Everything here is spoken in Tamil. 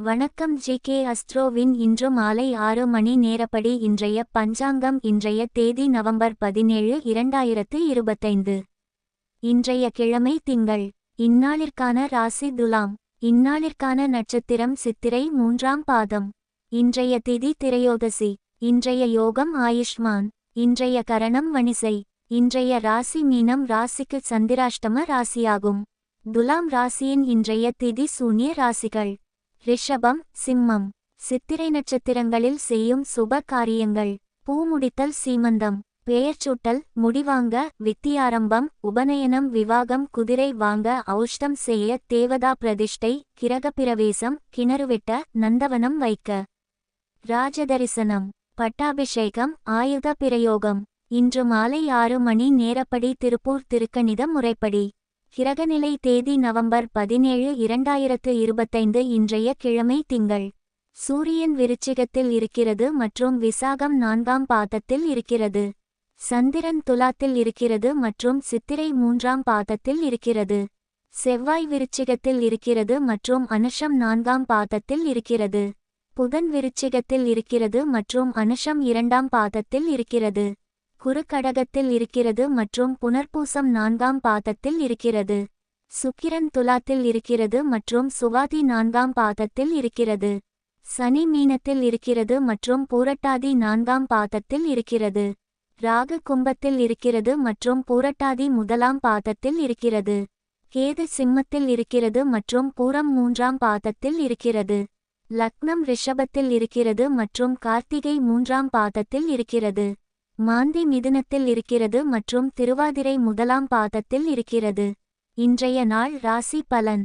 வணக்கம் ஜே கே அஸ்ட்ரோவின் இன்று மாலை ஆறு மணி நேரப்படி இன்றைய பஞ்சாங்கம் இன்றைய தேதி நவம்பர் பதினேழு இரண்டாயிரத்து இருபத்தைந்து. இன்றைய கிழமை திங்கள். இந்நாளிற்கான ராசி துலாம். இந்நாளிற்கான நட்சத்திரம் சித்திரை மூன்றாம் பாதம். இன்றைய திதி திரையோதசி. இன்றைய யோகம் ஆயுஷ்மான். இன்றைய கரணம் வணிசை. இன்றைய ராசி மீனம் ராசிக்கு சந்திராஷ்டம ராசியாகும். துலாம் ராசியின் இன்றைய திதி சூன்ய ராசிகள். ரிஷபம் சிம்மம். சித்திரை நட்சத்திரங்களில் செய்யும் சுப காரியங்கள். பூ முடித்தல் சீமந்தம். பெயர்ச்சூட்டல் முடிவாங்க வித்தியாரம்பம் உபநயனம் விவாகம் குதிரை வாங்க ஔஷ்டம் செய்ய தேவதா பிரதிஷ்டை கிரகப்பிரவேசம் கிணறுவிட்ட நந்தவனம் வைக்க. ராஜதரிசனம். பட்டாபிஷேகம் ஆயுத பிரயோகம். இன்று மாலை ஆறு மணி நேரப்படி திருப்பூர் திருக்கணித முறைப்படி. கிரகநிலை தேதி நவம்பர் பதினேழு இரண்டாயிரத்து இருபத்தைந்து இன்றைய கிழமை திங்கள். சூரியன் விருச்சிகத்தில் இருக்கிறது மற்றும் விசாகம் நான்காம் பாதத்தில் இருக்கிறது. சந்திரன் துலாத்தில் இருக்கிறது மற்றும் சித்திரை மூன்றாம் பாதத்தில் இருக்கிறது. செவ்வாய் விருச்சிகத்தில் இருக்கிறது மற்றும் அனுஷம் நான்காம் பாதத்தில் இருக்கிறது. புதன் விருச்சிகத்தில் இருக்கிறது மற்றும் அனுஷம் இரண்டாம் பாதத்தில் இருக்கிறது. குறுக்கடகத்தில் இருக்கிறது மற்றும் புனர்பூசம் நான்காம் பாதத்தில் இருக்கிறது. சுக்கிரன் துலாத்தில் இருக்கிறது மற்றும் சுவாதி நான்காம் பாதத்தில் இருக்கிறது. சனி மீனத்தில் இருக்கிறது மற்றும் பூரட்டாதி நான்காம் பாதத்தில் இருக்கிறது. ராகு கும்பத்தில் இருக்கிறது மற்றும் பூரட்டாதி முதலாம் பாதத்தில் இருக்கிறது. கேது சிம்மத்தில் இருக்கிறது மற்றும் பூரம் மூன்றாம் பாதத்தில் இருக்கிறது. லக்னம் ரிஷபத்தில் இருக்கிறது மற்றும் கார்த்திகை மூன்றாம் பாதத்தில் இருக்கிறது. மாந்தி மிதுனத்தில் இருக்கிறது மற்றும் திருவாதிரை முதலாம் பாதத்தில் இருக்கிறது. இன்றைய நாள் ராசி பலன்.